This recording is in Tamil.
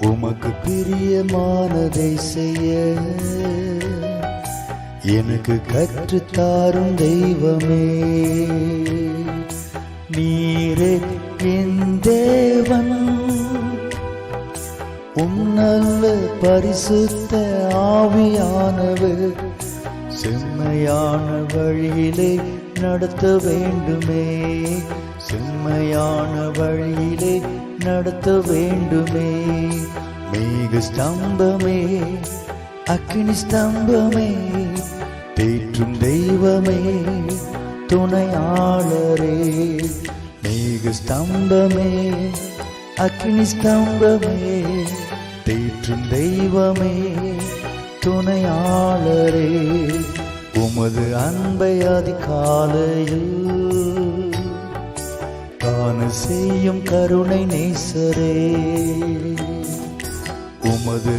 உமக்கு பிரியமானதை செய்ய எனக்கு கற்றுத்தாரும் தெய்வமே. நீரே என் தேவன் உன்னல்ல பரிசுத்த ஆவியானவர் செம்மையான வழியிலே நடத்த வேண்டுமே. செம்மையான வழியிலே நடத்த வேண்டுமே. மேக ஸ்தம்பமே அக்கினி ஸ்தம்பமே தேற்றும் தெய்வமே துணையாளரே. மேக ஸ்தம்பமே அக்னி ஸ்தம்பமே தேற்றும் தெய்வமே துணையாளரே. உமது அன்பை அதிகாலையில் காண செய்யும் கருணை நேசரே. உமது